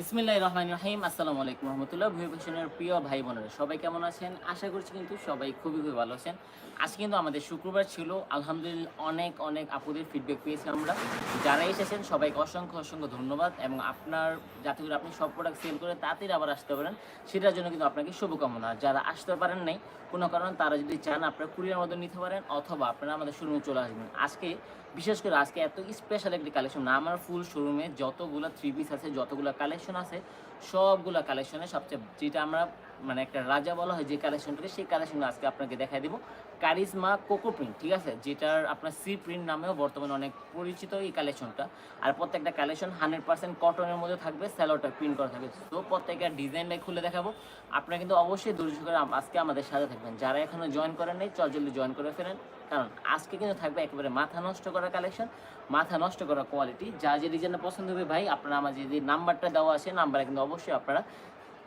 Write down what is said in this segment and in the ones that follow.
বিসমিল্লাহ রহমান রহিম। আসসালামু আলাইকুম রহমতুল্লাহ। ভিভেশনের প্রিয় ভাই বোনেরা, সবাই কেমন আছেন? আশা করছি কিন্তু সবাই খুবই খুবই ভালো আছেন। আজকে কিন্তু আমাদের শুক্রবার ছিল। আলহামদুলিল্লাহ অনেক অনেক আপুদের ফিডব্যাক পেয়েছি আমরা। যারা এসেছেন, সবাইকে অসংখ্য অসংখ্য ধন্যবাদ এবং আপনার, যাতে করে আপনি সব প্রোডাক্ট সেল করে তাড়াতাড়ি আবার আসতে পারেন, সেটার জন্য কিন্তু আপনাকে শুভকামনা। যারা আসতে পারেন নাই, কোনো কারণ তারা যদি চান, আপনারা কুরিয়ার মধ্যে নিতে পারেন অথবা আপনারা আমাদের শোরুমে চলে আসবেন। আজকে, বিশেষ করে আজকে এত স্পেশাল একটি কালেকশন না আমার ফুল শোরুমে যতগুলো থ্রি পিস আছে, যতগুলো কালেকশন আছে, সবগুলো কালেকশনে সবচেয়ে যেটা আমরা মানে একটা রাজা বলা হয় যে কালেকশনটাকে সেই কালেকশনটা আজকে আপনাকে দেখাই দিব। কারিজমা কোকো প্রিন্ট ঠিক আছে? যেটার আপনার সি প্রিন্ট নামেও বর্তমানে অনেক পরিচিত এই কালেকশনটা আর প্রত্যেকটা কালেকশন হান্ড্রেড পার্সেন্ট কটনের মধ্যে থাকবে স্যালোটা প্রিন্ট করা থাকবে। তো প্রত্যেকটা ডিজাইনটাই খুলে দেখাবো। আপনারা কিন্তু অবশ্যই ধৈর্য করে আজকে আমাদের সাথে থাকবেন। যারা এখনও জয়েন করেন নাই, চল জলদি জয়েন করে ফেলেন। কারণ আজকে কিন্তু থাকবে একেবারে মাথা নষ্ট করা কালেকশন মাথা নষ্ট করা কোয়ালিটি যা যে ডিজাইনটা পছন্দ হবে ভাই, আপনারা আমার যে নাম্বারটা দেওয়া আছে নাম্বারে কিন্তু অবশ্যই আপনারা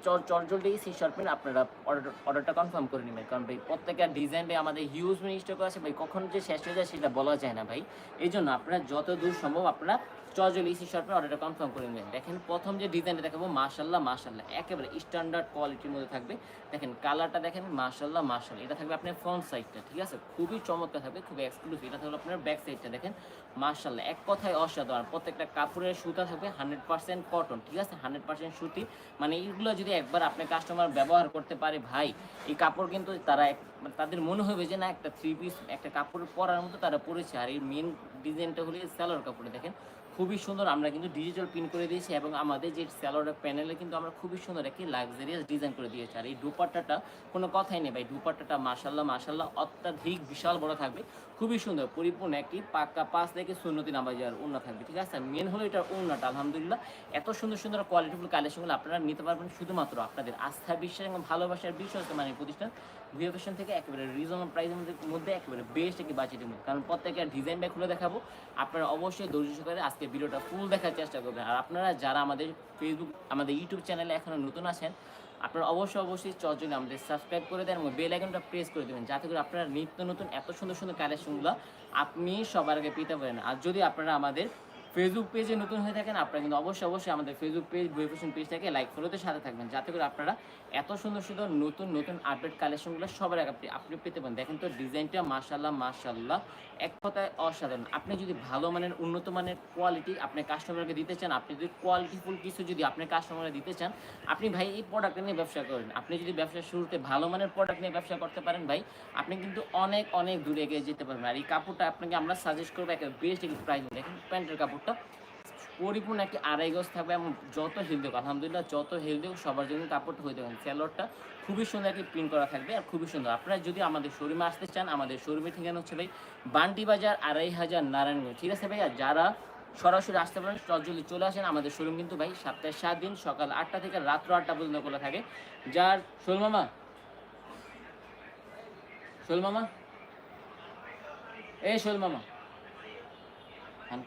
চটজলদি সেই শর্টমেন আপনারা অর্ডার অর্ডারটা কনফার্ম করে নেবেন। কারণ ভাই, প্রত্যেকটা ডিজাইনটাই আমাদের হিউজ মিনি স্টক আছে ভাই, কখন যে শেষ হয়ে যায় সেটা বলা যায় না ভাই। এই জন্য আপনারা যত দূর সম্ভব আপনারা চজল ইসি শর্টমেন অর্ডারটা কনফার্ম করে নেবেন। দেখেন প্রথম যে ডিজাইনটা দেখাবো মাশাল্লাহ মাশাল্লাহ একেবারে স্ট্যান্ডার্ড কোয়ালিটির মধ্যে থাকবে। দেখেন কালারটা দেখেন মাশাল্লাহ মাশাল্লাহ এটা থাকবে আপনার ফ্রন্ট সাইডটা ঠিক আছে? খুবই চমৎকার থাকবে, খুবই এক্সক্লুসিভ এটা থাকবে আপনার ব্যাক সাইডটা দেখেন? মাশাল্লাহ এক কথায় অসাধারণ। প্রত্যেকটা কাপড়ের সুতা থাকবে হান্ড্রেড পার্সেন্ট কটন ঠিক আছে? হান্ড্রেড পার্সেন্ট সুতি। মানে এইগুলো যদি একবার আপনার কাস্টমার ব্যবহার করতে পারে, ভাই, এই কাপড় কিন্তু তারা মানে তাদের মনে হবে যে না, একটা থ্রি পিস একটা কাপড় পরার মতো তারা পরেছে। আর এই মেন ডিজাইনটা হলো স্যালোর কাপড়ে। দেখেন খুবই সুন্দর। আমরা কিন্তু ডিজিটাল প্রিন্ট করে দিয়েছি এবং আমাদের যে স্যালোয়ার প্যানেলে কিন্তু আমরা খুবই সুন্দর একটি লাক্সারিয়াস ডিজাইন করে দিয়েছি। আর এই দুপাট্টাটা কোনো কথাই নেই ভাই, দুপাট্টাটা মাসাল্লাহ মাসাল্লাহ অত্যাধিক বিশাল বড় থাকবে। খুবই সুন্দর, পরিপূর্ণ একটি পাক্কা পাঁচ থেকে সুন্নতি নামাজার উন্না থাকবে, ঠিক আছে? মেন হলো এটার উন্নাটা আলহামদুলিল্লাহ। এত সুন্দর সুন্দর কোয়ালিটিফুল কালেকশনগুলো আপনারা নিতে পারবেন শুধুমাত্র আপনাদের আস্থা বিশ্বাস এবং ভালোবাসার বিশ্বাস মানে প্রতিষ্ঠান ভিও থেকে একেবারে রিজনেবল প্রাইসের মধ্যে একেবারে বেস্ট একটি বাজেটের মধ্যে। কারণ প্রত্যেকের ডিজাইনটা খুলে দেখাবো, আপনারা অবশ্যই ধৈর্য সহকারে আজকে ভিডিওটা ফুল দেখার চেষ্টা করবেন। আর আপনারা যারা আমাদের ফেসবুক আমাদের ইউটিউব চ্যানেলে এখনও নতুন আছেন, আপনারা অবশ্যই অবশ্যই চর্জনে আমাদের সাবস্ক্রাইব করে দেন এবং বেল আইকনটা প্রেস করে দেবেন, যাতে করে আপনারা নিত্য নতুন এত সুন্দর সুন্দর কালেকশনগুলো আপনি সবার আগে পেতে পারেন। আর যদি আপনারা আমাদের ফেসবুক পেজে নতুন হয়ে থাকেন, আপনারা কিন্তু অবশ্যই অবশ্যই আমাদের ফেসবুক পেজ ভেরিফিকেশন পেজটাকে লাইক ফলোতে সাথে থাকবেন। যাতে করে আপনারা এত সুন্দর সুন্দর নতুন নতুন আপডেট কালেকশনগুলো সবার আগে আপনি আপনি পেতে পারেন। দেখেন তো ডিজাইনটা মাশাল্লাহ মাশাল্লাহ এক কথায় অসাধারণ। আপনি যদি ভালো মানের, উন্নত মানের কোয়ালিটি আপনি কাস্টমারকে দিতে চান, আপনি যদি কোয়ালিটিফুল কিছু যদি আপনি কাস্টমারকে দিতে চান, আপনি ভাই এই প্রোডাক্ট নিয়ে ব্যবসা করেন। আপনি যদি ব্যবসা শুরুতে ভালো মানের প্রোডাক্ট নিয়ে ব্যবসা করতে পারেন ভাই, আপনি কিন্তু অনেক অনেক দূরে এগিয়ে যেতে পারবেন। আর এই কাপড়টা আপনাকে আমরা সাজেস্ট করব একটা বেস্ট প্রাইস দেখেন প্যান্টের কাপড়টা পরিপূর্ণ একটি আড়াই গজ থাকবে এবং যত হেলদি হোক, আলহামদুলিল্লাহ যত হেলদি হোক, সবার জন্য কাপড়টা হয়ে যাবেন স্যালোয়ারটা খুবই সুন্দর একটি প্রিন্ট করা থাকবে আর খুবই সুন্দর। আপনারা যদি আমাদের শোরুমে আসতে চান, আমাদের শোরুমের ঠিকানা হচ্ছে ভাই বান্টি বাজার আড়াই হাজার নারায়ণগঞ্জ। ঠিক আছে ভাই আর যারা সরাসরি আসতে পারেন যদি চলে আসেন। আমাদের শোরুম কিন্তু ভাই সপ্তাহে সাত দিন, সকাল আটটা থেকে রাত্র আটটা পর্যন্ত খোলা থাকে। যার শোল মামা? শোল মামা? এই শোল মামা। হান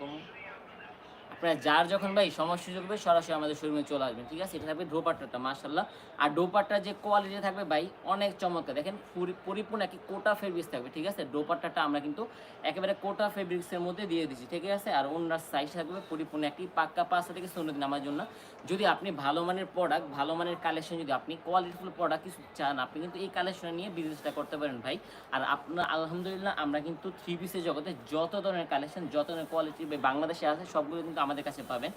আপনার যার যখন ভাই সমস্যা সুযোগ হবে, সরাসরি আমাদের শোরুমে চলে আসবেন, ঠিক আছে? এটা থাকবে ডোপাট্টাটা মার্শাল্লাহ আর ডোপাট্টার যে কোয়ালিটি থাকবে ভাই, অনেক চমৎকার। দেখেন পরিপূর্ণ একটি কোটা ফেব্রিক্স থাকবে, ঠিক আছে? ডোপাট্টাটা আমরা কিন্তু একেবারে কোটা ফেব্রিক্সের মধ্যে দিয়ে দিচ্ছি, ঠিক আছে? আর ওনার সাইজ থাকবে পরিপূর্ণ একটি পাক্কা পাঁচটা থেকে সুন্দর নামার জন্য। যদি আপনি ভালো মানের প্রোডাক্ট ভালো মানের কালেকশন যদি আপনি কোয়ালিটিফুল প্রোডাক্ট কিছু চান, আপনি কিন্তু এই কালেকশন নিয়ে বিজনেসটা করতে পারেন ভাই। আর আপনার, আলহামদুলিল্লাহ, আমরা কিন্তু থ্রি পিসের জগতে যত ধরনের কালেকশন যত ধরনের কোয়ালিটি বাংলাদেশে আছে, সবগুলো কিন্তু আমাদের কাছে পাবেন।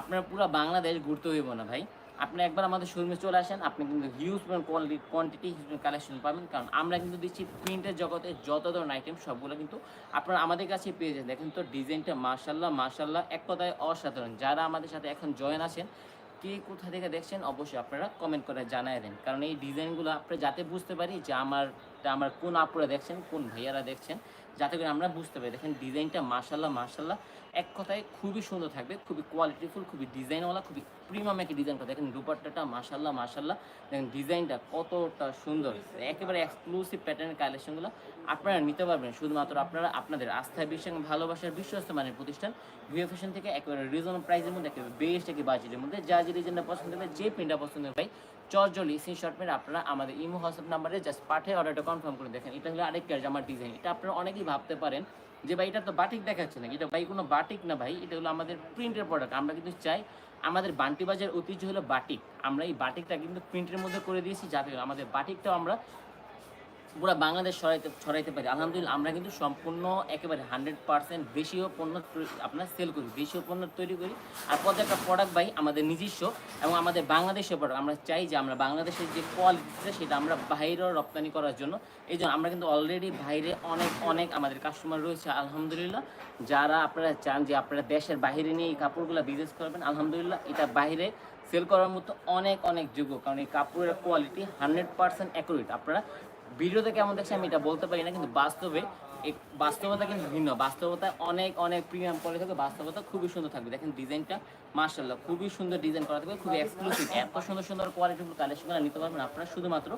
আপনার পুরো বাংলাদেশ ঘুরতে হইব না ভাই। আপনি একবার আমাদের শোরুমে চলে আসেন, আপনি কিন্তু হিউজ কোয়ালিটি কোয়ান্টিটি কালেকশন পাবেন। কারণ আমরা কিন্তু দিচ্ছি প্রিন্টের জগতে যত ধরনের আইটেম সবগুলো কিন্তু আপনারা আমাদের কাছে পেয়ে যান দেখেন তো ডিজাইনটা মার্শাল্লাহ মার্শাল্লাহ এক কথায় অসাধারণ। যারা আমাদের সাথে এখন জয়েন আছেন, কে কোথা থেকে দেখছেন, অবশ্যই আপনারা কমেন্ট করে জানায় দেন। কারণ এই ডিজাইনগুলো আপনি যাতে বুঝতে পারি যে আমার আমার কোন আপুরা দেখছেন, কোন ভাইয়ারা দেখছেন যাতে করে আমরা বুঝতে পারি। দেখেন ডিজাইনটা মার্শাল্লাহ মার্শাল্লাহ এক কথায় খুবই সুন্দর থাকবে, খুবই কোয়ালিটিফুল খুবই ডিজাইনওয়ালা, খুবই প্রিমিয়াম একটি ডিজাইন করা। দেখেন দুপাট্টাটা মার্শাল্লাহ মার্শাল্লাহ দেখেন ডিজাইনটা কতটা সুন্দর। একেবারে এক্সক্লুসিভ প্যাটার্নের কালেকশনগুলো আপনারা নিতে পারবেন। শুধুমাত্র আপনারা আপনাদের আস্থা বিশ্বাস, ভালোবাসার বিশ্বস্ত মানের প্রতিষ্ঠান। ভিও ফ্যাশন থেকে একেবারে রিজনেবল প্রাইসের মধ্যে, একেবারে বেস্ট একটি বাজেটের মধ্যে। যা যে ডিজাইনটা পছন্দ হবে, যে প্রিন্টটা পছন্দ হবে চটজলি সেই মেরে আপনারা আমাদের ইমো হোয়াটসঅ্যাপ নাম্বারে জাস্ট পাঠিয়ে অর্ডারটা কনফার্ম করে দেখেন। এটা হলো আরেক জামার ডিজাইন এটা আপনারা অনেকেই ভাবতে পারেন যে ভাই এটা তো বাটিক দেখাচ্ছে না এটা ভাই কোনো বাটিক না ভাই, এটা হলো আমাদের প্রিন্টের প্রোডাক্ট আমরা কিন্তু চাই আমাদের বান্টি বাজার ঐতিহ্য হলো বাটিক আমরা এই বাটিকটা কিন্তু প্রিন্টের মধ্যে করে দিয়েছি যাতে আমাদের বাটিকটাও আমরা পুরো বাংলাদেশ ছড়াইতে ছড়াইতে পারি। আলহামদুলিল্লাহ, আমরা কিন্তু সম্পূর্ণ একেবারে হান্ড্রেড পার্সেন্ট বেশিও পণ্য আপনার সেল করি বেশিও পণ্য তৈরি করি। আর প্রত্যেকটা প্রোডাক্ট ভাই আমাদের নিজস্ব এবং আমাদের বাংলাদেশের প্রোডাক্ট আমরা চাই যে আমরা বাংলাদেশের যে কোয়ালিটিটা সেটা আমরা বাইরেও রপ্তানি করার জন্য। এই জন্য আমরা কিন্তু অলরেডি বাইরে অনেক অনেক আমাদের কাস্টমার রয়েছে, আলহামদুলিল্লাহ। যারা আপনারা চান যে আপনারা দেশের বাইরে নিয়ে এই কাপড়গুলো বিজনেস করবেন, আলহামদুলিল্লাহ, এটা বাইরে সেল করার মতো অনেক অনেক যোগ্য। কারণ এই কাপড়ের কোয়ালিটি হান্ড্রেড পার্সেন্ট অ্যাকুরেট আপনারা ভিডিওতে কেমন দেখছে আমি এটা বলতে পারি না, কিন্তু বাস্তবে বাস্তবতা কিন্তু ভিন্ন। বাস্তবতা অনেক অনেক প্রিমিয়াম করে থাকবে, বাস্তবতা খুবই সুন্দর থাকবে। দেখেন ডিজাইনটা মার্শাল্লাহ খুবই সুন্দর ডিজাইন করা থাকবে, খুবই এক্সক্লুসিভ এত সুন্দর সুন্দর কোয়ালিটিফুল কালেকশনগুলো নিতে পারবেন আপনারা শুধুমাত্র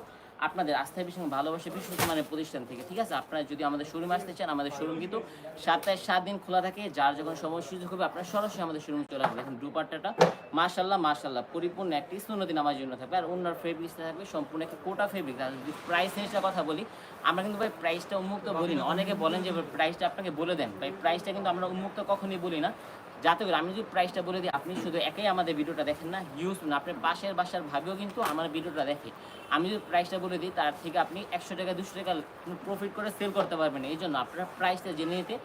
আপনাদের আস্থায় বিশ্বাস ভালোবাসে বিশ্বস্ত মানের প্রতিষ্ঠান থেকে, ঠিক আছে? আপনারা যদি আমাদের শোরুমে আসতে চান, আমাদের শোরুম কিন্তু সপ্তাহে সাত দিন খোলা থাকে। যার যখন সময় সুযোগ হবে, আপনারা সরাসরি আমাদের শোরুমে চলে আসবেন। দেখেন, দুপাট্টাটা মার্শাল্লাহ মার্শাল্লাহ পরিপূর্ণ একটি সুন্নতি নামাজ জন্য থাকবে। আর অন্য ফেব্রিক্সটা থাকবে, সম্পূর্ণ একটা কোটা ফেব্রিক যদি প্রাইস জিনিসটা কথা বলি, আমরা কিন্তু ভাই প্রাইসটা উন্মুক্ত বলি না। অনেকে বলেন যে প্রাইসটা আপনাকে বলে দেন। ভাই প্রাইসটা কিন্তু আমরা উন্মুক্ত কখনই বলি না। যাতে করে আমি যদি প্রাইসটা বলে দিই, আপনি শুধু একাই আমাদের ভিডিওটা দেখেন না ইউজ না, আপনার পাশের বাসার ভাবেও কিন্তু আমার ভিডিওটা দেখে। আমি যদি প্রাইসটা বলে দিই, তার থেকে আপনি একশো টাকা, দুশো টাকা প্রফিট করে সেল করতে পারবেন। এই জন্য আপনারা প্রাইসটা জেনে নিতে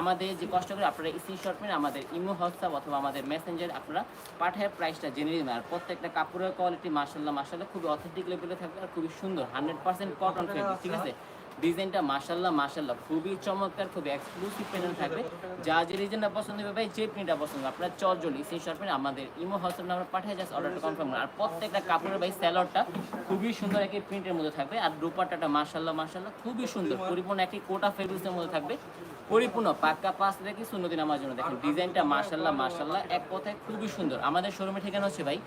আমাদের যে কষ্ট করে আপনারা স্ক্রিনশট মেরে আমাদের ইমো হোয়াটসঅ্যাপ অথবা আমাদের মেসেঞ্জার আপনারা পাঠায় প্রাইসটা জেনে নেবেন। আর প্রত্যেকটা কাপড়ের কোয়ালিটি মার্শাল্লাহ মার্শাল্লাহ খুবই অথেন্টিক লেভেলে থাকবে আর খুবই সুন্দর হান্ড্রেড পার্সেন্ট কটন ঠিক আছে? ডিজাইনটা মাশাল্লাহ মাশাল্লাহ খুবই চমৎকার, খুবই এক্সক্লুসিভ প্যানেল থাকবে। যা যে ডিজাইনটা পছন্দ হবে ভাই, যে প্রিন্টটা পছন্দ আপনার চটজলি সেই শর্ট প্যান্ট আমাদের ইমো হোয়াটসঅ্যাপ নাম্বার পাঠিয়ে যাচ্ছে অর্ডারটা কনফার্ম আর প্রত্যেকটা কাপড়ের ভাই স্যালোডটা খুবই সুন্দর একটি প্রিন্টের মধ্যে থাকবে। আর দুপাট্টাটা মাশাল্লাহ মাশাল্লাহ খুবই সুন্দর। পরিপূর্ণ একটি কোটা ফেব্রিক্সের মধ্যে থাকবে। পরিপূর্ণ পাক্কা পাঁচ দেখি শূন্যদিন আমার জন্য দেখেন। ডিজাইনটা মার্শাল্লাহ মার্শাল্লাহ এক কথায় খুবই সুন্দর। আমাদের শোরুমে ঠিকানা হচ্ছে ভাই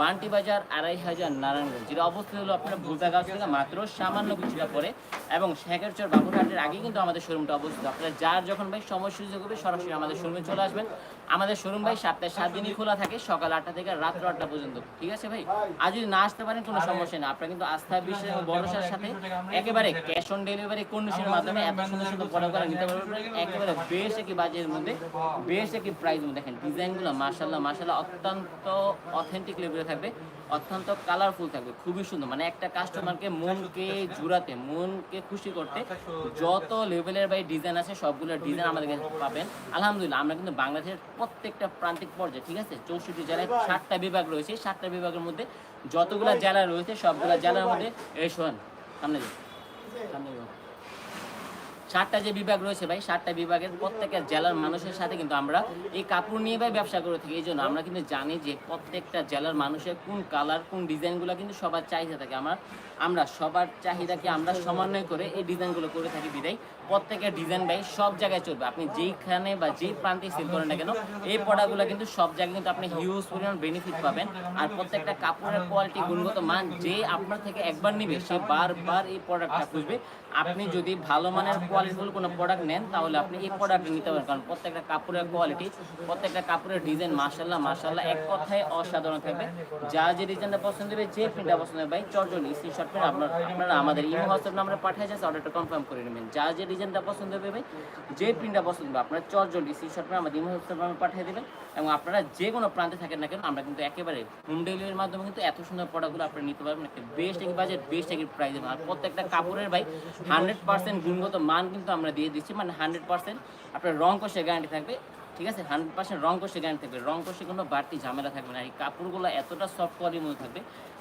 বান্টি বাজার আড়াই হাজার নারায়ণগঞ্জ। যেটা অবস্থিত হলো আপনার ভুলতা গাছ থেকে মাত্র সামান্য কিছুটা পরে এবং শেখেরচর বাবুরহাটের আগে কিন্তু আমাদের শোরুমটা অবস্থিত। আপনারা যার যখন ভাই সময় সুযোগ হবে সরাসরি আমাদের শোরুমে চলে আসবেন। আমাদের শোরুম ভাই সপ্তাহে সাত দিনই খোলা থাকে, সকাল আটটা থেকে রাত্র আটটা পর্যন্ত। ঠিক আছে ভাই? আর যদি না আসতে পারেন, কোনো সমস্যা নেই। আপনারা কিন্তু আস্থা, বিশ্বাস এবং ভরসার সাথে একেবারে ক্যাশ অন ডেলিভারি কন্ডিশনের মাধ্যমে এত সুন্দর সুন্দর প্রোডাক্টগুলো নিতে পারবেন একেবারে বেশ একই বাজেটের মধ্যে বেশ একই প্রাইস দেখেন ডিজাইনগুলো মার্শাল্লাহ মার্শাল্লাহ অত্যন্ত অথেন্টিক লেভেলে থাকবে। অত্যন্ত কালারফুল থাকবে খুবই সুন্দর। মানে একটা কাস্টমারকে মনকে জুড়াতে মনকে খুশি করতে যত লেভেলের ভাই ডিজাইন আছে সবগুলো ডিজাইন আমাদের কাছে পাবেন। আলহামদুলিল্লাহ আমরা কিন্তু বাংলাদেশের প্রত্যেকটা প্রান্তিক পর্যায়ে ঠিক আছে? চৌষট্টি জেলায় ষাটটা বিভাগ রয়েছে ষাটটা বিভাগের মধ্যে যতগুলা জেলা রয়েছে সবগুলা জেলার মধ্যে এই শোন সামনে সামনে ষাটটা যে বিভাগ রয়েছে ভাই ষাটটা বিভাগের প্রত্যেকটা জেলার মানুষের সাথে কিন্তু আমরা এই কাপড় নিয়ে ভাই ব্যবসা করে থাকি। এই জন্য আমরা কিন্তু জানি যে প্রত্যেকটা জেলার মানুষের কোন কালার, কোন ডিজাইনগুলো কিন্তু সবার চাহিদা থাকে। আমার, আমরা সবার চাহিদাকে আমরা সমন্বয় করে এই ডিজাইনগুলো করে থাকি বিদায়। প্রত্যেকের ডিজাইন ভাই সব জায়গায় চলবে। আপনি যেইখানে বা যেই প্রান্তে সেল করেন না কেন, এই প্রোডাক্টগুলো কিন্তু সব জায়গায় কিন্তু আপনি হিউজ পরিমাণ বেনিফিট পাবেন। আর প্রত্যেকটা কাপড়ের কোয়ালিটি গুণগত মান যে আপনার থেকে একবার নিবে, সে বারবার এই প্রোডাক্টটা খুঁজবে। আপনি যদি ভালো মানের কোয়ালিটিফুল কোনো প্রোডাক্ট নেন, তাহলে আপনি এই প্রোডাক্ট নিতে পারেন। কারণ প্রত্যেকটা কাপড়ের কোয়ালিটি প্রত্যেকটা কাপড়ের ডিজাইন মার্শাল্লাহ মার্শাল্লাহ এক কথায় অসাধারণ থাকবে। যা যে ডিজাইনটা পছন্দ হবে, যে প্রিন্টটা পছন্দ হবে, ভাই চটজলি স্ক্রিনশট করে আপনার, আপনারা আমাদের ইমো হোয়াটসঅ্যাপ নাম্বারে পাঠিয়ে যাচ্ছে অর্ডারটা কনফার্ম করে নেবেন। যা যে ডিজাইনটা পছন্দ হবে, ভাই, যে প্রিন্টটা পছন্দ হবে, আপনারা চটজলি স্ক্রিনশট করে আমাদের ইমো হোয়াটসঅ্যাপ নাম্বারে পাঠিয়ে দেবেন। এবং আপনারা যে কোনো প্রান্তে থাকেন না কেন, আমরা কিন্তু একেবারে হোম ডেলিভারির মাধ্যমে কিন্তু এত সুন্দর প্রোডাক্টগুলো আপনারা নিতে পারবেন। একটা বেস্ট একই বাজেট বেস্ট একই প্রাইসে আর প্রত্যেকটা কাপড়ের, ভাই হান্ড্রেড পার্সেন্ট গুণগত মান কিন্তু আমরা দিয়ে দিচ্ছি মানে হান্ড্রেড পার্সেন্ট আপনার রং কষে গ্যারান্টি থাকবে, ঠিক আছে? হান্ড্রেড পার্সেন্ট রং কষে গ্যারান্টি থাকবে রং কষে কোনো বাড়তি ঝামেলা থাকবে না। এই কাপড়গুলো এতটা সফট কোয়ালিটির মধ্যে থাকবে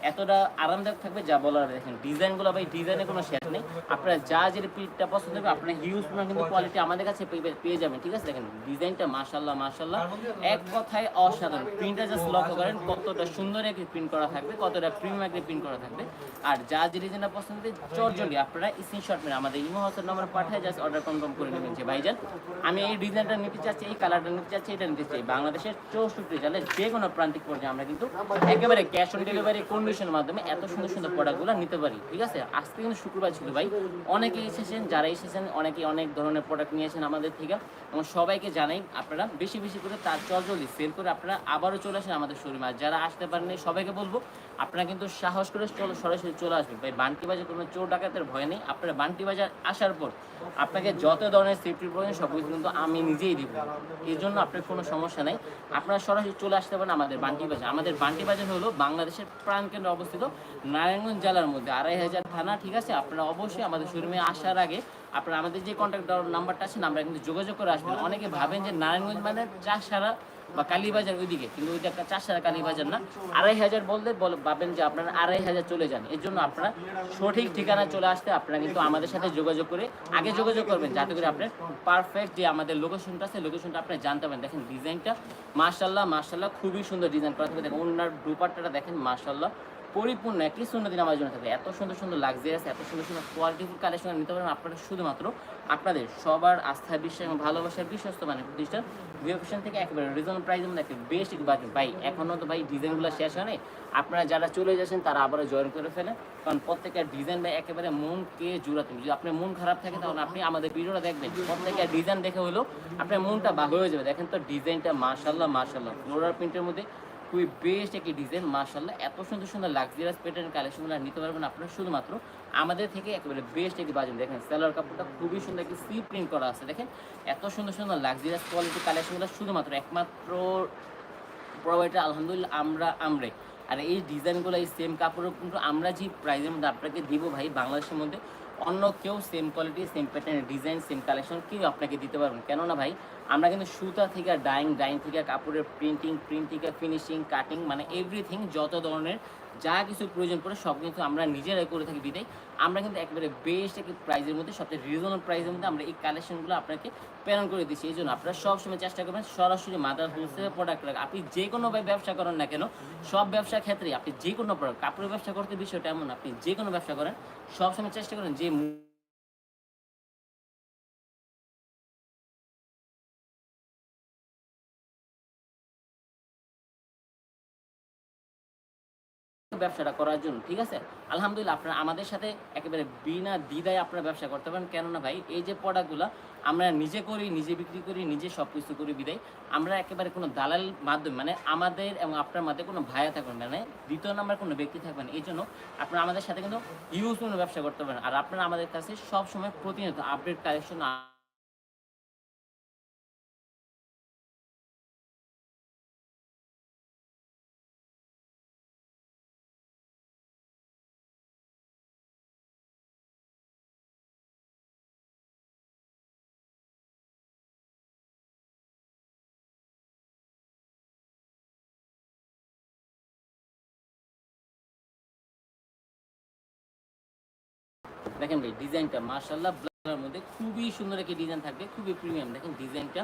এতটা আরামদায়ক থাকবে যা বলার। দেখেন ডিজাইনগুলো ভাই ডিজাইনে কোনো শেষ নেই। আপনারা যা যে প্রিন্টটা পছন্দ হবে আপনার হিউজ পরিমাণ কিন্তু কোয়ালিটি আমাদের কাছে পেয়ে- যাবেন ঠিক আছে? দেখেন ডিজাইনটা মাশাল্লাহ মাশাল্লাহ এক কথায় অসাধারণ। প্রিন্টটা জাস্ট লক্ষ্য করেন কতটা সুন্দর একটি প্রিন্ট করা থাকবে কতটা প্রিমিয়াম একটি প্রিন্ট করা থাকবে। আর যা যে ডিজাইনটা পছন্দ হবে চটজলি আপনারা স্ক্রিনশট মেরে আমাদের ইমো হোয়াটসঅ্যাপ নাম্বার পাঠিয়ে জাস্ট অর্ডার কনফার্ম করে নেবেন যে ভাইজান আমি এই ডিজাইনটা নিতে চাচ্ছি এই কালার পড়াটা নিতে চাচ্ছি এটা নিতে চাই বাংলাদেশের চৌষট্টি জেলে যে কোনো প্রান্তিক পর্যায়ে আমরা কিন্তু একেবারে ক্যাশ অন ডেলিভারি কন্ডিশনের মাধ্যমে এত সুন্দর সুন্দর প্রোডাক্টগুলো নিতে পারি, ঠিক আছে? আজকে কিন্তু শুক্রবার ছিল ভাই। অনেকে এসেছেন, যারা এসেছেন, অনেকে অনেক ধরনের প্রোডাক্ট নিয়েছেন আমাদের থেকে। এবং সবাইকে জানাই আপনারা বেশি বেশি করে তার চলজলি সেল করে আপনারা আবারও চলে আসেন আমাদের শোরুমে আর যারা আসতে পারেনি সবাইকে বলব আপনারা কিন্তু সাহস করে সরাসরি চলে আসবেন। ভাই বান্টি বাজার কোনো চোর ডাকাতের ভয় নেই। আপনারা বান্টি বাজার আসার পর আপনাকে যত ধরনের সেফটির প্রয়োজন সব কিছু কিন্তু আমি নিজেই দিব। এই জন্য আপনার কোনো সমস্যা নেই। আপনারা সরাসরি চলে আসতে পারেন আমাদের বান্টি বাজার আমাদের বান্টি বাজার হলো বাংলাদেশের প্রাণকেন্দ্রে অবস্থিত নারায়ণগঞ্জ জেলার মধ্যে। আড়াই হাজার থানা, ঠিক আছে? আপনারা অবশ্যই আমাদের শোরুমে আসার আগে আপনারা আমাদের যে কন্ট্যাক্ট নাম্বারটা আছে, আমরা কিন্তু যোগাযোগ করে আসবেন। অনেকে ভাবেন যে নারায়ণগঞ্জ মানে চাষারা বা কালীবাজার ওইদিকে, কিন্তু ওইটা একটা চারশো কালীবাজার না। আড়াই হাজার বললে বল ভাবেন যে আপনারা আড়াই হাজার চলে যান। এর জন্য আপনারা সঠিক ঠিকানা চলে আসতে আপনারা কিন্তু আমাদের সাথে যোগাযোগ করে আগে যোগাযোগ করবেন, যাতে করে আপনার পারফেক্ট যে আমাদের লোকেশনটা আছে লোকেশনটা আপনি জানতে পারেন। দেখেন ডিজাইনটা মার্শাল্লাহ মার্শাল্লাহ খুবই সুন্দর ডিজাইন করা থাকবে দেখেন ওনার দেখেন মার্শাল্লাহ পরিপূর্ণ একটি সুন্দর দিন আমার জন্য থাকবে। এত সুন্দর সুন্দর লাগজারিয়াস এত সুন্দর সুন্দর কোয়ালিটিফুল কালেকশন নিতে পারেন আপনারা শুধুমাত্র আপনাদের সবার আস্থা, বিশ্বাস এবং ভালোবাসার বিশ্বস্ত মানে প্রতিষ্ঠান ভিওকেশন থেকে একেবারে রিজনেবল প্রাইসের মধ্যে একটা বেস্ট বাজেট ভাই এখনও তো ভাই ডিজাইনগুলো শেষ হয় আপনারা যারা চলে যাচ্ছেন, তারা আবারও জয়েন করে ফেলেন। কারণ প্রত্যেকের ডিজাইন ভাই একেবারে মনকে জুড়াতে যদি আপনার মন খারাপ থাকে, তাহলে আপনি আমাদের ভিডিওটা দেখবেন। প্রত্যেকের ডিজাইন দেখে হলেও আপনার মনটা ভালো হয়ে যাবে। দেখেন তো ডিজাইনটা মার্শাল্লাহ মার্শাল্লাহ ফ্লোরার প্রিন্টের মধ্যে খুবই বেস্ট একটি ডিজাইন মার্শাল্লাহ এত সুন্দর সুন্দর লাক্সারিয়াস প্যাটার্ন কালেকশনগুলো নিতে পারবেন আপনারা শুধুমাত্র আমাদের থেকে একেবারে বেস্ট একটি বাজার। দেখেন সেলার কাপড়টা খুবই সুন্দর একটি সি প্রিন্ট করা আছে, দেখেন। এত সুন্দর সুন্দর লাক্সারিয়াস কোয়ালিটি কালেকশনগুলো শুধুমাত্র একমাত্র প্রোভাইডার আলহামদুলিল্লাহ আমরা, আমরাই। আর এই ডিজাইনগুলো এই সেম কাপড়ও কিন্তু আমরা যে প্রাইজের মধ্যে আপনাকে দিব ভাই, বাংলাদেশের মধ্যে অন্য কেউ সেম কোয়ালিটি সেম প্যাটার্নের ডিজাইন সেম কালেকশন কেউ আপনাকে দিতে পারবেন কেননা ভাই, আমরা কিন্তু সুতা থেকে ডাইং ডাইং থেকে কাপড়ের প্রিন্টিং প্রিন্ট থেকে ফিনিশিং কাটিং মানে এভরিথিং যত ধরনের যা কিছু প্রয়োজন পড়ে সব কিন্তু আমরা নিজেরাই করে থাকি বিদায়। আমরা কিন্তু একেবারে বেস্ট একটি প্রাইজের মধ্যে, সবচেয়ে রিজনেবল প্রাইজের মধ্যে আমরা এই কালেকশনগুলো আপনাকে প্রেরণ করে দিচ্ছি। এই জন্য আপনারা সবসময় চেষ্টা করবেন সরাসরি মাদার হোলসেল প্রোডাক্ট রাখা আপনি যে কোনোভাবে ব্যবসা করেন না কেন, সব ব্যবসার ক্ষেত্রে আপনি যে কোনো প্রোডাক্ট কাপড়ের ব্যবসা করতে বিষয়টা এমন আপনি যে কোনো ব্যবসা করেন, সবসময় চেষ্টা করেন যে ব্যবসাটা করার জন্য, ঠিক আছে? আলহামদুলিল্লাহ আপনারা আমাদের সাথে একেবারে বিনা দ্বিধায় আপনারা ব্যবসা করতে পারেন। কেননা ভাই, এই যে প্রোডাক্টগুলো আমরা নিজে করি, নিজে বিক্রি করি, নিজে সব কিছু করি বিদায়। আমরা একেবারে কোনো দালাল মাধ্যমে মানে আমাদের এবং আপনার মধ্যে কোনো ভাইয়া থাকবেন মানে দ্বিতীয় নাম্বার কোনো ব্যক্তি থাকবেন এই জন্য আপনারা আমাদের সাথে কিন্তু ইউজ কোনো ব্যবসা করতে পারেন। আর আপনারা আমাদের কাছে সবসময় প্রতিনিয়ত আপডেট কালেকশন দেখেন ভাই, ডিজাইনটা মার্শাল্লাহ ব্লাউজের মধ্যে খুবই সুন্দর একটি ডিজাইন থাকবে, খুবই প্রিমিয়াম দেখেন ডিজাইনটা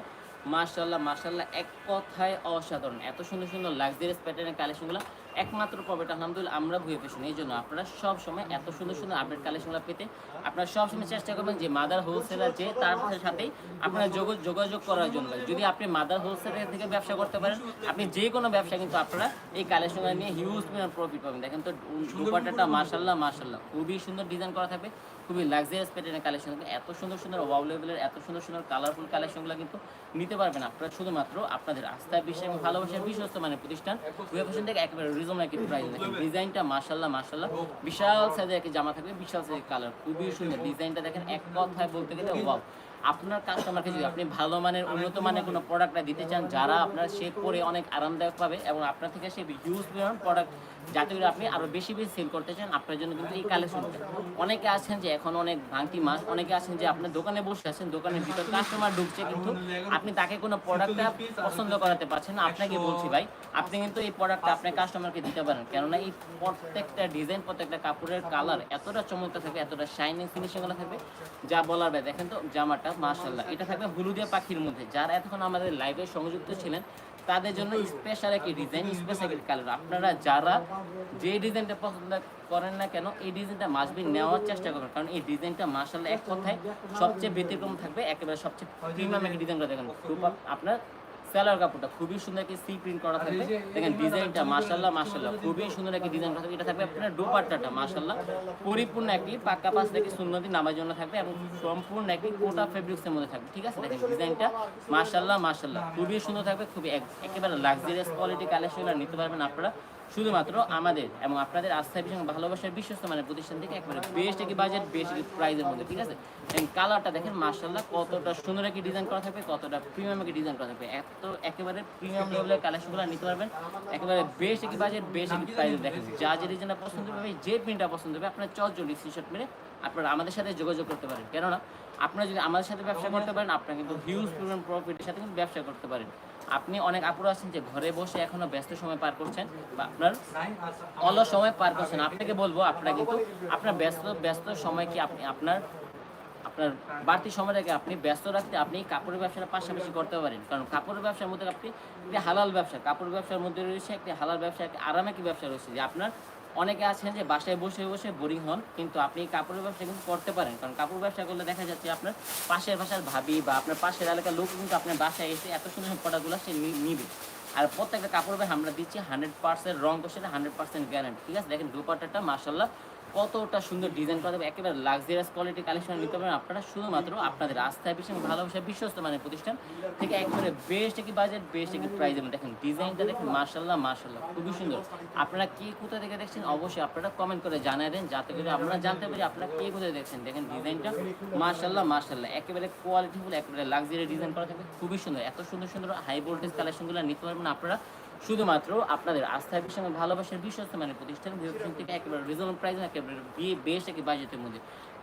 মার্শাল্লাহ মার্শাল্লাহ এক কথায় অসাধারণ। এত সুন্দর সুন্দর লাক্সারিয়াস প্যাটার্নের কালেকশনগুলো একমাত্র পাবেটা আলহামদুলিল্লাহ আমরা ভুয়ে পেছন এই জন্য আপনারা সব সময় এত সুন্দর সুন্দর আপডেট কালেকশনগুলো পেতে আপনারা সব সময় চেষ্টা করবেন যে মাদার হোলসেলার যে তার সাথেই আপনারা যোগ- যোগাযোগ করার জন্য। যদি আপনি মাদার হোলসেলার থেকে ব্যবসা করতে পারেন আপনি যে কোনো ব্যবসা কিন্তু আপনারা এই কালেকশনগুলো নিয়ে হিউজ প্রফিট পাবেন। দেখেন তো দুপাটাটা মার্শাল্লাহ মার্শাল্লাহ খুবই সুন্দর ডিজাইন করা থাকবে খুবই লাক্সারিয়াস প্যাটার্নের কালেকশন থাকবে এত সুন্দর সুন্দর ওয়াও লেভেলের এত সুন্দর সুন্দর কালারফুল কালেকশনগুলো কিন্তু নিতে পারবেন আপনারা। শুধুমাত্র আপনাদের আস্থা বিশ্বাস এবং ভালোবাসার বিশ্বস্ত মানে প্রতিষ্ঠান থেকে একেবারে রিজনেবল একটি প্রাইস দেখেন ডিজাইনটা মাশাল্লাহ মাশাল্লাহ বিশাল সাইজের একটি জামা থাকবে, বিশাল সাইজের কালার খুবই সুন্দর। ডিজাইনটা দেখেন এক কথায় বলতে গেলে ওয়াও আপনার কাস্টমারকে যদি আপনি ভালো মানের, উন্নত মানের কোনো প্রোডাক্টটা দিতে চান, যারা আপনার সে পরে অনেক আরামদায়ক পাবে এবং আপনার থেকে সে ইউজ প্রোডাক্ট যাতে করে আপনি আরও বেশি বেশি সেল করতে চান, আপনার জন্য কিন্তু এই কালেকশনটা অনেকে আছেন যে এখন অনেক ভাঙতি মাস অনেকে আছেন যে আপনার দোকানে বসে আছেন, দোকানের ভিতর কাস্টমার ঢুকছে কিন্তু আপনি তাকে কোনো প্রোডাক্টটা পছন্দ করাতে পারছেন আপনাকে বলছি ভাই, আপনি কিন্তু এই প্রোডাক্টটা আপনার কাস্টমারকে দিতে পারেন। কেননা এই প্রত্যেকটা ডিজাইন প্রত্যেকটা কাপড়ের কালার এতটা চমৎকার থাকবে, এতটা শাইনিং ফিনিশিংগুলো থাকবে। যা বলার ভাই, দেখেন তো জামাটা মাশাল্লাহ এটা থাকবে হলুদিয়া পাখির মধ্যে। যারা এতক্ষণ আমাদের লাইভে সংযুক্ত ছিলেন তাদের জন্য স্পেশাল একটি ডিজাইন স্পেশাল কালার আপনারা যারা যে ডিজাইনটা পছন্দ করেন না কেন, এই ডিজাইনটা মাসবি নেওয়ার চেষ্টা করবেন। কারণ এই ডিজাইনটা মাসাল্লাহ এক কথায় সবচেয়ে ব্যতিক্রম থাকবে, একেবারে সবচেয়ে প্রিমিয়াম একটি ডিজাইনটা দেখেন। আপনার সেলার কাপড়টা খুবই সুন্দর একটি সি প্রিন্ট করা থাকবে। দেখেন ডিজাইনটা মাশাল্লাহ মাশাল্লাহ খুবই সুন্দর একটি ডিজাইন করা থাকবে। এটা থাকবে আপনার দোপাট্টাটা মাশাল্লাহ পরিপূর্ণ একটি পাক্কা পাশ থেকে সুন্নতি নামার জন্য থাকবে এবং সম্পূর্ণ একটি কোটা ফেব্রিক্সের মধ্যে থাকবে ঠিক আছে? দেখেন ডিজাইনটা মাশাল্লাহ মাশাল্লাহ খুবই সুন্দর থাকবে খুবই এক- একেবারে লাক্সারিয়াস কোয়ালিটি কালেকশন নিতে পারবেন আপনারা। শুধুমাত্র আমাদের এবং আপনাদের আস্থা এবং ভালোবাসার বিশ্বস্ত মানের প্রতিষ্ঠান থেকে একবারে বেস্ট একটি বাজেট বেস্ট একটি প্রাইজের মধ্যে, ঠিক আছে? এবং কালারটা দেখেন মার্শাল্লাহ কতটা সুন্দর একটি ডিজাইন করা থাকবে, কতটা প্রিমিয়াম একটি ডিজাইন করা থাকবে। এত একেবারে প্রিমিয়াম লেভেলের কালেকশনগুলো নিতে পারবেন, একেবারে বেস্ট একটি বাজেট বেস্ট একটি প্রাইজে দেখেন, যা যে ডিজাইনটা পছন্দ হবে যে প্রিন্টটা পছন্দ হবে আপনার চল চলি স্ক্রিনশট মেরে আপনারা আমাদের সাথে যোগাযোগ করতে পারেন। কেননা, আপনারা যদি আমাদের সাথে ব্যবসা করতে পারেন, আপনারা কিন্তু হিউজ পরিমাণ প্রফিটের সাথে কিন্তু ব্যবসা করতে পারেন। আপনি অনেক আপুরা আছেন যে ঘরে বসে এখনও ব্যস্ত সময় পার করছেন বা আপনার অলস সময় পার করছেন। আপনাকে বলব, আপনারা কিন্তু আপনার ব্যস্ত ব্যস্ত সময় কি আপনি আপনার আপনার বাড়তি সময়টাকে আপনি ব্যস্ত রাখতে আপনি কাপড়ের ব্যবসাটা পাশাপাশি করতে পারেন। কারণ কাপড়ের ব্যবসার মধ্যে আপনি একটি হালাল ব্যবসা। কাপড় ব্যবসার মধ্যে রয়েছে একটি হালাল ব্যবসা, একটি আরামাকি ব্যবসা রয়েছে যে আপনার অনেকে আছেন যে বাসায় বসে বসে বোরিং হন, কিন্তু আপনি কাপড়ের ব্যবসা কিন্তু করতে পারেন। কারণ কাপড় ব্যবসা করলে দেখা যাচ্ছে আপনার পাশের বাসার ভাবি বা আপনার পাশের এলাকার লোক কিন্তু আপনার বাসায় এসে এত সুন্দর প্রোডাক্টগুলো সে নিবে। আর প্রত্যেকটা কাপড় আমরা দিচ্ছি হান্ড্রেড পার্সেন্ট রং কোশ্চেন হান্ড্রেড পার্সেন্ট গ্যারান্টি ঠিক আছে? দেখেন দুপাটাটা মার্শাল্লাহ কতটা সুন্দর ডিজাইন করা যাবে, একেবারে লাক্সারিয়াস কোয়ালিটি কালেকশন নিতে পারেন আপনারা শুধুমাত্র আপনাদের আস্থায় বিশ্বাস ভালোবাসা বিশ্বস্ত মানের প্রতিষ্ঠান থেকে একেবারে বেস্ট একটি বাজেট বেস্ট একটি প্রাইস দেখেন। ডিজাইনটা দেখেন মার্শাল্লাহ মার্শাল্লাহ খুবই সুন্দর। আপনারা কি কোথা থেকে দেখছেন অবশ্যই আপনারা কমেন্ট করে জানিয়ে দেন, যাতে করে আপনারা জানতে পারি আপনারা কে কোথায় দেখছেন। দেখেন ডিজাইনটা মার্শাল্লাহ মার্শাল্লাহ একেবারে কোয়ালিটিফুল একেবারে লাক্সারি ডিজাইন করা থাকবে খুবই সুন্দর। এত সুন্দর সুন্দর হাই ভোল্টেজ কালেকশনগুলো নিতে পারবেন আপনারা। শুধুমাত্র আপনাদের আস্থায় বিশ্বাস ভালোবাসার বিশ্বস্ত মানের প্রতিষ্ঠান বিবেচন থেকে একেবারে রিজনেবল প্রাইস একেবারে বিয়ে বেশ একটি বাজেটের মধ্যে।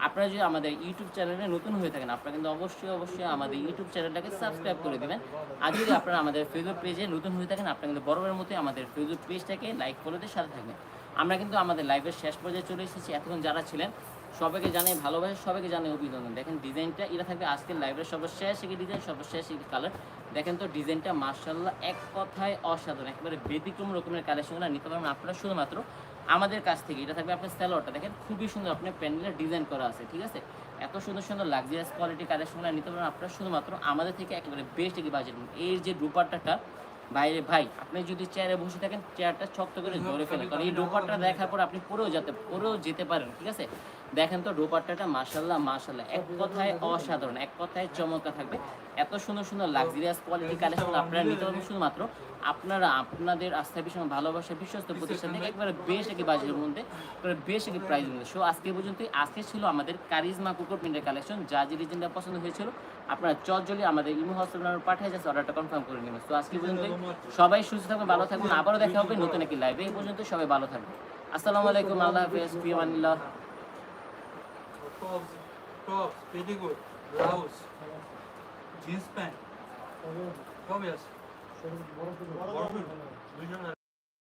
আপনারা যদি আমাদের ইউটিউব চ্যানেলে নতুন হয়ে থাকেন, আপনারা কিন্তু অবশ্যই অবশ্যই আমাদের ইউটিউব চ্যানেলটাকে সাবস্ক্রাইব করে দেবেন। আর যদি আপনারা আমাদের ফেসবুক পেজে নতুন হয়ে থাকেন, আপনারা কিন্তু বরাবরের মতোই আমাদের ফেসবুক পেজটাকে লাইক ফলোতে সাথে থাকবেন। আমরা কিন্তু আমাদের লাইভের শেষ পর্যায়ে চলে এসেছি। এতক্ষণ যারা ছিলেন সবাইকে জানাই ভালোবাসে সবাইকে জানাই অভিনন্দন। দেখেন ডিজাইনটা এটা থাকবে আজকের লাইভের সর্বশেষ একটি ডিজাইন সর্বশেষ একটি কালার দেখেন তো ডিজাইনটা মার্শাল্লাহ এক কথায় অসাধারণ একেবারে ব্যতিক্রম রকমের কালেকশনগুলো নিতে পারবেন আপনারা শুধুমাত্র আমাদের কাছ থেকে। এটা থাকবে আপনার স্যালোয়ারটা দেখেন খুবই সুন্দর আপনার প্যান্ডেলের ডিজাইন করা আছে ঠিক আছে? এত সুন্দর সুন্দর লাক্সারিয়াস কোয়ালিটি কালেকশনগুলো নিতে পারবেন আপনারা শুধুমাত্র আমাদের থেকে একেবারে বেস্ট একটি বাজেট এই যে দুপাট্টাটা বাইরে ভাই আপনি যদি চেয়ারে বসে থাকেন চেয়ারটা শক্ত করে ধরে ফেলেন কারণ এই ডোপারটা দেখার পর আপনি পরেও যেতে পরেও যেতে পারেন ঠিক আছে? দেখেন তো ডোপারটাটা মাশাল্লাহ মাশাল্লাহ এক কথায় অসাধারণ, এক কথায় চমৎকার থাকবে। এত সুন্দর সুন্দর লাক্সারিয়াস কোয়ালিটি কালেকশন আপনারা নিতে পারবেন শুধুমাত্র আপনারা, আপনাদের আস্থা বিষয় ভালোবাসা বিশ্বস্ত প্রতিষ্ঠান থেকে একবারে বেশ একটি বাজেটের মধ্যে বেশ একটি প্রাইস মধ্যে। সো আজকে পর্যন্ত আজকে ছিল আমাদের কারিজমা কুকুর প্রিন্টের কালেকশন যা যে ডিজাইনটা পছন্দ হয়েছিল, আপনারা চটজলি আমাদের ইমো হসপিটাল পাঠিয়ে যাচ্ছে অর্ডারটা কনফার্ম করে নেবেন। তো আজকে পর্যন্ত সবাই সুস্থ থাকবেন ভালো থাকবেন আবারও দেখা হবে নতুন একটি লাইভে এই পর্যন্ত সবাই ভালো থাকবেন। আসসালামু আলাইকুম, আল্লাহ হাফেজ। প্রিয়ামানিল্লাহ tops, tops, good blouse, jeans pant. Come yes. বড় দুজন